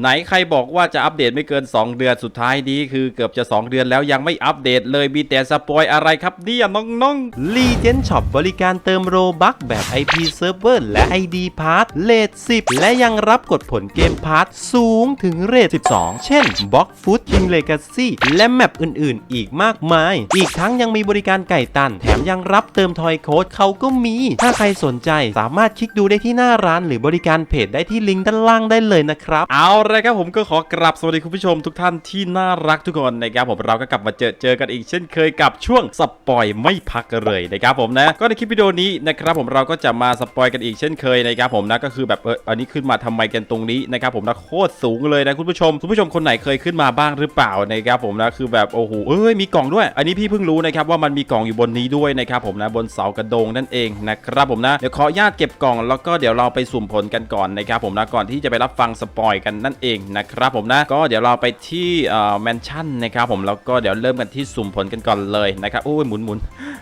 ไหนใครบอกว่าจะอัปเดตไม่เกิน 2 เดือนสุดท้ายนี้คือเกือบจะ 2 เดือนแล้วยังไม่อัปเดตเลยมีแต่สปอยอะไรครับเนี่ยน้องรีเจนช็อปบริการเติมโรบัคแบบ IP Server และ ID Pass เลท10 และยังรับกดผลเกมพาร์ทสูงถึงเรท12 เช่น b l o c k Food King Legacy และแมปอื่นๆ อีกมากมาย อีกทั้งยังมีบริการไก่ตัน แถมยังรับเติมทอยโค้ดเขาก็มี ถ้าใครสนใจสามารถคลิกดูได้ที่หน้าร้าน หรือบริการเพจได้ที่ลิงก์ด้านล่างได้เลยนะครับเอาลยครับผมก็ขอกราบสวัสดีคุณผู้ชมทุกท่านที่น่ารักทุกคนนะครับผมเราก็กลับมาเจอเจอกันอีกเช่นเคยกับช่วงสปอยไม่พักเลยนะครับผมนะก็ในคลิปวิดีโอนี้นะครับผมเราก็จะมาสปอยกันอีกเช่นเคยนะครับผมนะก็คือแบบเอออันนี้ขึ้นมาทำไมกันตรงนี้นะครับผมนะโคตรสูงเลยนะคุณผู้ชมคุณผู้ชมคนไหนเคยขึ้นมาบ้างหรือเปล่านะครับผมนะคือแบบโอ้โหเอ้ยมีกล่องด้วย อันนี้พี่เพิ่งรู้นะครับว่ามันมีกล่องอยู่บนนี้ด้วยนะครับผมนะบนเสากระโดงนั่นเองนะครับผมนะเดี๋ยวขอญาตเก็บกล่องแล้วก็เดี๋ยวเราไปสุ่มผลกันก่อนนะครับผมนะก่อนที่จะไปรับฟังสปอยกันนั่นเองนะครับผมนะก็เดี๋ยวเราไปที่แมนชั่นนะครับผมแล้วก็เดี๋ยวเริ่มกันที่สุ่มผลกันก่อนเลยนะครับโอ้ยหมุนหมุน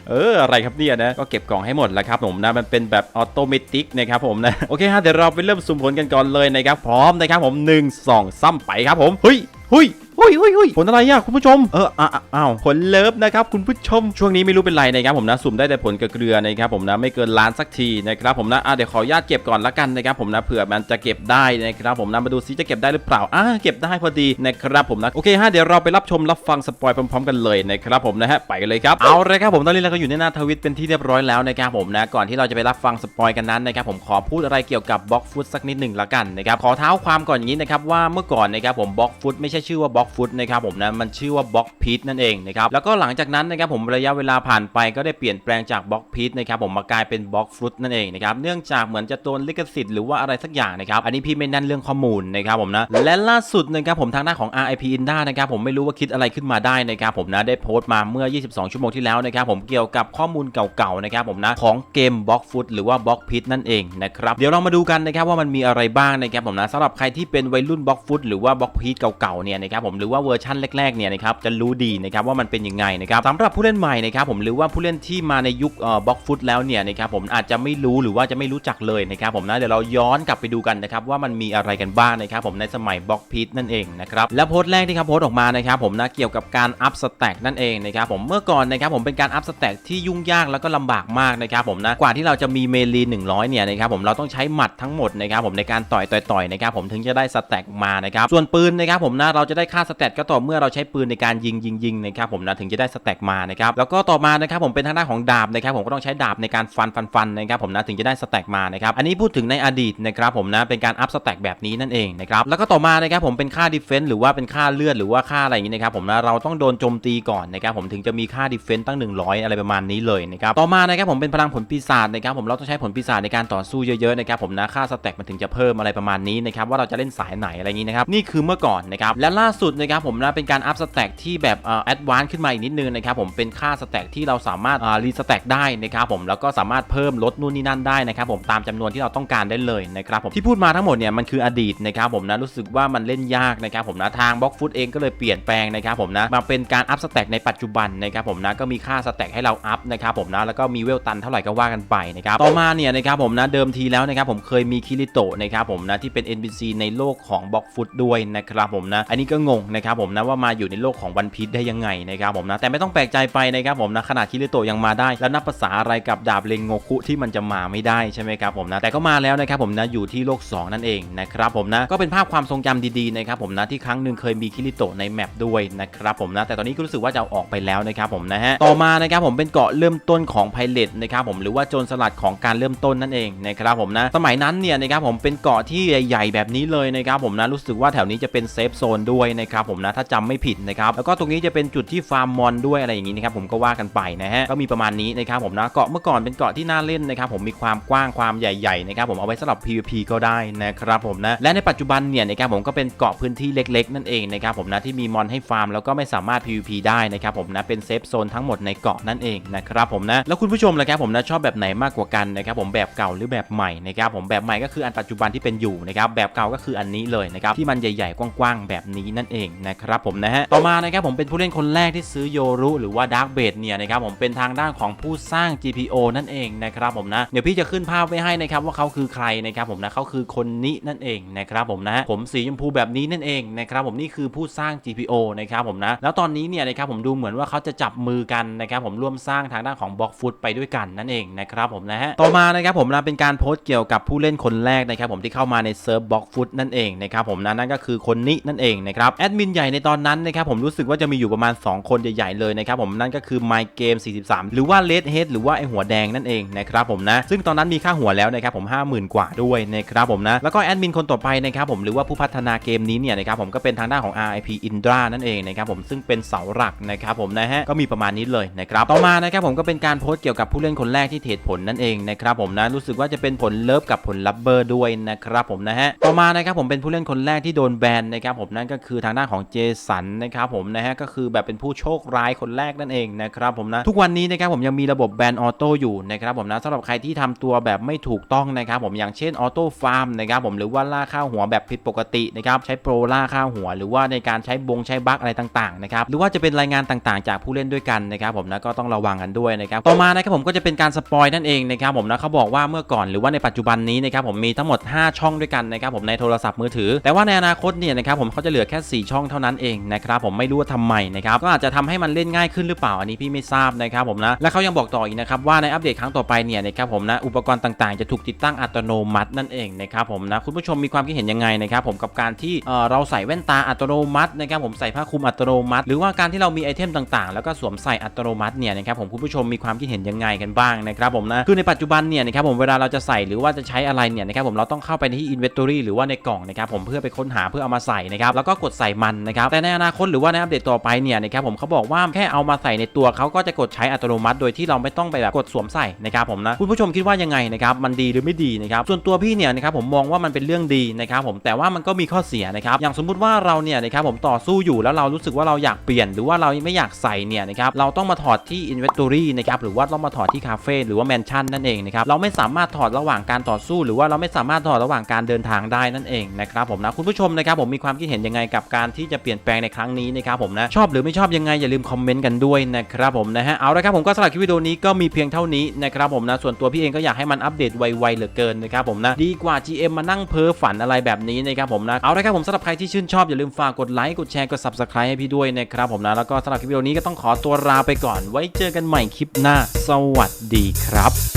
เอออะไรครับเนี่ยนะก็เก็บกล่องให้หมดแล้วครับผมนะมันเป็นแบบออโตเมติกนะครับผมนะโอเคฮะเดี๋ยวเราไปเริ่มสุ่มผลกันก่อนเลยนะครับพร้อมนะครับผมหนึ่งสองซ้ำไปครับผมเฮ้ยเฮ้ย หุ้ยหุ้ยหุ้ยผลอะไรอะคุณผู้ชม เอออะอะอ้าวผลเลิฟนะครับคุณผู้ชม ช่วงนี้ไม่รู้เป็นไรนะครับผมนะสุ่มได้แต่ผลกระเกลือนะครับผมนะไม่เกินล้านสักทีนะครับผมนะอะเดี๋ยวขออนุญาตเก็บก่อนละกันนะครับผมนะเผื่อมันจะเก็บได้นะครับผมนะมาดูซิจะเก็บได้หรือเปล่าอะเก็บได้พอดีนะครับผมนะโอเคฮะเดี๋ยวเราไปรับชมรับฟังสปอยพร้อมๆกันเลยนะครับผมนะฮะไปกันเลยครับเอาเลยครับผมตอนนี้เราก็อยู่ในหน้าทวิตเป็นที่เรียบร้อยแล้วนะครับผมนะก่อนที่เราจะไปรับฟังสปอยกันนั้นนะครับผมขอพูดอะไรเกี่ยวกับบล็อกฟุตสักนิดหนึ่งละกันนะครับขอเท้าความก่อนอย่างนี้นะครับว่าเมื่อก่อนนะครับผมบล็อกฟุตไม่ใช่ชื่อว่าบล็อกฟุตนะครับผมนะมันชื่อว่าบล็อกพีทนั่นเองนะครับแล้วก็หลังจากนั้นนะครับผมระยะเวลาผ่านไปก็ได้เปลี่ยนแปลงจากบล็อกพีทนะครับผมมากลายเป็นบล็อกฟุตนั่นเองนะครับเนื่องจากเหมือนจะโดนลิขสิทธิ์หรือว่าอะไรสักอย่างนะครับอันนี้พี่ไม่แน่นเรื่องข้อมูลนะครับผมนะและล่าสุดนะครับผมทางด้าของ RIP Inda นะครับผมไม่รู้ว่าคิดอะไรขึ้นมาได้นะครับผมนะได้โพสต์มาเมื่อ 22 ชั่วโมงที่แล้วนะครับผมเกี่ยวกับข้อมูลเก่าๆนะครับผมนะของเกมบล็อกฟุตหรือว่าบล็อกพีทนั่นเองนะครับเดี๋ยวเรามาดูกันนะครับว่ามันมีอะไรบ้างนะครับผมนะสำหรับใครที่เป็นวัยรุ่นบล็อกฟุตหรือว่าบล็อกพีทเก่าๆเนี่ยนะครับผมหรือว่าเวอร์ชันแรกๆเนี่ยนะครับจะรู้ดีนะครับว่ามันเป็นยังไงนะครับสำหรับผู้เล่นใหม่นะครับผมหรือว่าผู้เล่นที่มาในยุคบล็อกฟุตแล้วเนี่ยนะครับผมอาจจะไม่รู้หรือว่าจะไม่รู้จักเลยนะครับผมนะเดี๋ยวเราย้อนกลับไปดูกันนะครับว่ามันมีอะไรกันบ้างนะครับผมในสมัยบล็อกพีทนั่นเองนะครับและโพสต์แรกที่ครับโพสต์ออกมานะครับผมนะเกี่ยวกับการอัพสแต็กนั่นเองนะครับผมเมื่อก่อนนะครับผมเป็นการอัพสแต็กที่ยุ่งยากแล้วก็ลำบากมากนะครับผมนะกว่าที่เราจะมีเมลี100เนี่ยนะครับผมเราต้องใช้หมัดทั้งหมดนะครับผมในการต่อยต่อยต่อยนะครับผมถึงจะได้สแต็กมานะครับส่วนปืนนะครับผมนะเราจะได้ค่าสแต็กก็ต่อเมื่อเราใช้ปืนในการยิงยิงยิงนะครับผมนะถึงจะได้สแต็กมานะครับแล้วก็ต่อมานะครับผมเป็นทางด้านของดาบนะครับผมก็ต้องใช้ดาบในการฟันฟันฟันนะครับผมนะถึงจะได้สแต็กมานะครับอันนี้พูดถึงในอดีตนะครับผมนะเป็นการอัพสแต็กแบบนี้นั่นเองนะครับแล้วก็ต่อมานะครับผมเป็นค่าดิเฟนต์หรือว่าเป็นค่าเลือดหรือว่าค่าอะไรอย่างนี้นะครับผมนะเราต้องโดนโจมตีก่อนนะครับผมถึงจะมีค่าดิเฟนต์ตั้ง 100 อะไรประมาณนี้เลยนะครับต่อมานะครับผมเป็นพลังผลปีศาจนะครับผมเราต้องใช้ผลปีศาจในการต่อสู้เยอะๆนะครับผมนะค่าสแต็กมันถึงจะเพิ่มอะไรประมาณนี้นะครับว่าเราจะเล่นสายไหนอะไรอย่างนี้นะครับนี่คือเมื่อก่อนนะครับและล่าสุดนะครับผมนะเป็นการอัพสแต็กที่แบบอ่อแอดวานซ์ขึ้นมาอีกนิดนึงนะครับผมเป็นค่าสแต็กที่เราสามารถอ่ารีสแต็กได้นะครับผมแล้วก็สามารถเพิ่มลดนู่นนี่นั่นได้นะครับผมตามจำนวนที่เราต้องการได้เลยนะครับผมที่พูดมาทั้งหมดเนี่ยมันคืออดีตนะครับผมนะรู้สึกว่ามันเล่นยากนะครับผมนะทางบล็อกฟุตเองก็เลยเปลี่ยนแปลงนะครับผมนะมาเป็นการอัพสแต็กในปัจจุบันนะครับผมนะก็มีค่าสแต็กให้เราอัพนะครับผมนะแล้วก็มีเวลตันเท่าไหร่ก็ว่ากันไปนะครับต่อมาเนี่ยนะครับผมนะเดิมทีแล้วนะครับผมเคยมีคิริโตะนะครับผมนะที่เป็น NPC ในโลกของบล็อกฟุตด้วยนะครับผมนะอันนี้ก็งงนะครับผมนะว่ามาอยู่ในโลกของวันพีชได้ยังไงนะครับผมนะแต่ไม่ต้องแปลกใจไปนะครับผมนะขนาดคิริโตะยังมาได้ แล้วนับภาษาอะไรกับดาบเลงโงคุที่มันจะมาไม่ได้ใช่ไหมครับผมนะแต่ก็มาแล้วนะครับผมนะอยู่ที่โลก 2 นั่นเองนะครับผมนะก็เป็นภาพความทรงจำดีๆนะครับผมนะที่ครั้งหนึ่งเคยมีคิริโตะในแมปด้วยนะครับผมนะแต่ตอนนี้ก็รู้สึกว่าจะอออกไปแล้วนะครับผมนะฮะต่อมานะครับผมเป็นเกาะเริ่มต้นของไพเรตนะครับผมหรือว่าโจรสลัดของการเริ่มต้นนั่นเองนะครับผมนะสมัยนั้นเนี่ยนะครับผมเป็นเกาะที่ใหญ่ ๆ แบบนี้เลยนะครับผมนะรู้สึกว่าแถวนี้จะเป็นเซฟโซนด้วยนะครับครับผมนะถ้าจำไม่ผิดนะครับแล้วก็ตรงนี้จะเป็นจุดที่ฟาร์มมอนด้วยอะไรอย่างนี้นะครับผมก็ว่ากันไปนะฮะก็มีประมาณนี้นะครับผมนะเกาะเมื่อก่อนเป็นเกาะที่น่าเล่นนะครับผมมีความกว้างความใหญ่ๆนะครับผมเอาไว้สำหรับ PVP ก็ได้นะครับผมนะและในปัจจุบันเนี่ยนะครับผมก็เป็นเกาะพื้นที่เล็ก ๆ นั่นเองนะครับผมนะที่มีมอนให้ฟาร์มแล้วก็ไม่สามารถ PVP ได้นะครับผมนะเป็นเซฟโซนทั้งหมดในเกาะนั่นเองนะครับผมนะแล้วคุณผู้ชมล่ะครับผมนะชอบแบบไหนมากกว่ากันนะครับผมแบบเก่าหรือแบบใหม่นะครับผมแบบใหม่ก็คืออันปัจจุบันที่เป็นอยู่นะครับแบบเก่าก็คืออันนี้เลยนะครับที่มันใหญ่ๆกว้างๆแบบนี้นั่นเององนะครับผมนะฮะต่อมานะครับผมเป็นผู้เล่นคนแรกที่ซื้อโยรุหรือว่าดาร์กเบดเนี่ยนะครับผมเป็นทางด้านของผู้สร้าง GPO นั่นเองนะครับผมนะเดี๋ยวพี่จะขึ้นภาพไว้ให้นะครับว่าเขาคือใครนะครับผมนะเขาคือคนนี้นั่นเองนะครับผมนะผมสีชมพูแบบนี้นั่นเองนะครับผมนี่คือผู้สร้าง GPO นะครับผมนะแล้วตอนนี้เนี่ยนะครับผมดูเหมือนว่าเขาจะจับมือกันนะครับผมร่วมสร้างทางด้านของบล็อกฟุตไปด้วยกันนั่นเองนะครับผมนะฮะต่อมานะครับผมนะเป็นการโพสต์เกี่ยวกับผู้เล่นคนแรกนะครับผมที่เข้ามาในเซิร์ฟบล็อกฟุตนั่นเองนะครับผมนะนั่นก็คือคนนี้นั่นเองนะครับแอดมินใหญ่ในตอนนั้นนะครับผมรู้สึกว่าจะมีอยู่ประมาณ 2 คนใหญ่ๆเลยนะครับผมนั่นก็คือ My Game 43 หรือว่า Red Head หรือว่าไอหัวแดงนั่นเองนะครับผมนะซึ่งตอนนั้นมีค่าหัวแล้วนะครับผม 50,000 กว่าด้วยนะครับผมนะแล้วก็แอดมินคนต่อไปนะครับผมหรือว่าผู้พัฒนาเกมนี้เนี่ยนะครับผมก็เป็นทางด้านของ RIP Indra นั่นเองนะครับผมซึ่งเป็นเสาหลักนะครับผมนะฮะก็มีประมาณนี้เลยนะครับต่อมานะครับผมก็เป็นการโพสต์เกี่ยวกับผู้เล่นคนแรกที่เทรดผลนั่นเองนะครับผมนะรู้สึกว่าจะเป็นผลเลิฟกับผลลับเบอร์ด้วยนะครับผมนะฮะต่อมานะครับผมเป็นผู้เล่นคนแรกที่โดนแบนนะครับผมนั่นก็คือทางด้านของเจสันนะครับผมนะฮะก็คือแบบเป็นผู้โชคร้ายคนแรกนั่นเองนะครับผมนะทุกวันนี้นะครับผมยังมีระบบแบนออโต้อยู่นะครับผมนะสำหรับใครที่ทำตัวแบบไม่ถูกต้องนะครับผมอย่างเช่นออโต้ฟาร์มนะครับผมหรือว่าล่าข้าวหัวแบบผิดปกตินะครับใช้โปรล่าข้าวหัว หรือว่าในการใช้บงใช้บั๊กอะไรต่างๆนะครับหรือว่าจะเป็นรายงานต่างๆ จากผู้เล่นด้วยกันนะครับผมนะก็ต้องระวังกันด้วยนะครับต่อมานะครับผมก็จะเป็นการสปอยนั่นเองนะครับผมนะเขาบอกว่าเมื่อก่อนหรือว่าในปัจจุบันนี้นะครับผมมีทั้งหมด 5 ช่องด้วยกันนะครับผมในโทรศัพท์มือถือ แต่ว่าในอนาคตเนี่ยนะครับผมเขาจะเหลือแค่ 4 ช่องเท่านั้นเองนะครับผมไม่รู้ว่าทำไมนะครับก็อาจจะทำให้มันเล่นง่ายขึ้นหรือเปล่าอันนี้พี่ไม่ทราบนะครับผมนะและเขายังบอกต่ออีกนะครับว่าในอัปเดตครั้งต่อไปเนี่ยนะครับผมนะอุปกรณ์ต่างๆ จะถูกติดตั้งอัตโนมัตินั่นเองนะครับผมนะคุณผู้ชมมีความคิดเห็นยังไงนะครับผมกับการที่เราใส่แว่นตาอัตโนมัตินะครับผมใส่ผ้าคลุมอัตโนมัติ หรือว่าการที่เรามีไอเทมต่างๆ แล้วก็สวมใส่อัตโนมัติเนี่ยนะครับผมคุณผู้ชมมีความคิดเห็นยังไงกันบ้างนะครับผมนะคือในปัจจุบันเนี่ยนะครับผมเวลาเราจะใส่หรือว่าจะใช้อะไรเนี่ยนะครับผมเราต้องเข้าไปที่ inventory หรือว่าในกล่องนะครับผมเพื่อไปค้นหาเพื่อเอามาใส่นะครับแล้วก็กดใส่มันนะครับแต่ในอนาคตหรือว่าในอัปเดตต่อไปเนี่ยนะครับผมเขาบอกว่าแค่เอามาใส่ในตัวเขาก็จะกดใช้อัตโนมัติ โดยที่เราไม่ต้องไปแบบกดสวมใส่นะครับผมนะคุณผู้ชมคิดว่ายังไงนะครับมันดีหรือไม่ดีนะครับส่วนตัวพี่เนี่ยนะครับผมมองว่ามันเป็นเรื่องดีนะครับผมแต่ว่ามันก็มีข้อเสียนะครับอย่างสมมุติว่าเราเนี่ยนะครับผมต่อสู้อยู่แล้วเรารู้สึกว่าเราอยากเปลี่ยน หรือว่าเราไม่อยากใส่เนี่ยนะครับเราต้องมาถอดที่ inventory นะครับหรือว่าต้องมาถอดที่คาเฟ่หรือว่าแมนชั่นนั่นเองนะครับเราไม่สามารถถอดระหว่างการต่อสู้ หรือว่าเราไม่สามารถถอดระหว่างการเดินทางได้นั่นเองนะครับผมนะคุณผู้ชมนะครับผมมีความคิดเห็นยังไงกับการที่จะเปลี่ยนแปลงในครั้งนี้นะครับผมนะชอบหรือไม่ชอบยังไงอย่าลืมคอมเมนต์กันด้วยนะครับผมนะฮะเอาละครับผมก็สำหรับคลิปวิดีโอนี้ก็มีเพียงเท่านี้นะครับผมนะส่วนตัวพี่เองก็อยากให้มันอัปเดตไวๆเหลือเกินนะครับผมนะดีกว่า GM มานั่งเพ้อฝันอะไรแบบนี้นะครับผมนะเอาละครับผมสำหรับใครที่ชื่นชอบอย่าลืมฝากกดไลค์กดแชร์กด subscribe ให้พี่ด้วยนะครับผมนะแล้วก็สำหรับคลิปวิดีโอนี้ก็ต้องขอตัวลาไปก่อน ไว้เจอกันใหม่คลิปหน้า สวัสดีครับ